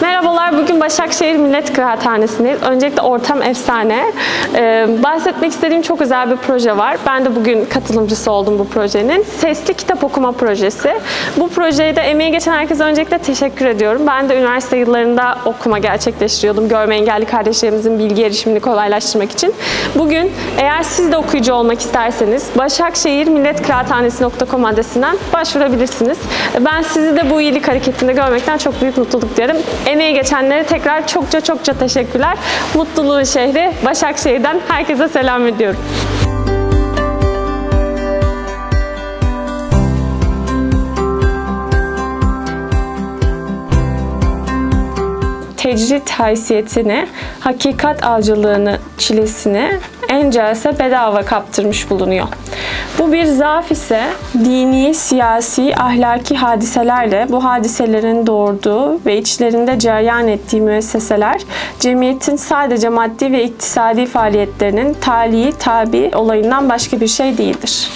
Merhaba Başakşehir Millet Kıraathanesi'ndeyiz. Öncelikle ortam efsane. Ee, bahsetmek istediğim çok özel bir proje var. Ben de bugün katılımcısı oldum bu projenin. Sesli kitap okuma projesi. Bu projeye de emeği geçen herkese öncelikle teşekkür ediyorum. Ben de üniversite yıllarında okuma gerçekleştiriyordum. Görme engelli kardeşlerimizin bilgi erişimini kolaylaştırmak için. Bugün eğer siz de okuyucu olmak isterseniz Başakşehir Millet Kıraathanesi.com adresinden başvurabilirsiniz. Ben sizi de bu iyilik hareketinde görmekten çok büyük mutluluk duyarım. Emeği geçenlere tekrar çokça çokça teşekkürler. Mutluluğun şehri Başakşehir'den herkese selam ediyorum. Tecrit haysiyetini, hakikat avcılığını, çilesini en celse bedava kaptırmış bulunuyor. Bu bir zaaf ise dini, siyasi, ahlaki hadiselerle bu hadiselerin doğurduğu ve içlerinde cereyan ettiği müesseseler, cemiyetin sadece maddi ve iktisadi faaliyetlerinin tali, tabi olayından başka bir şey değildir.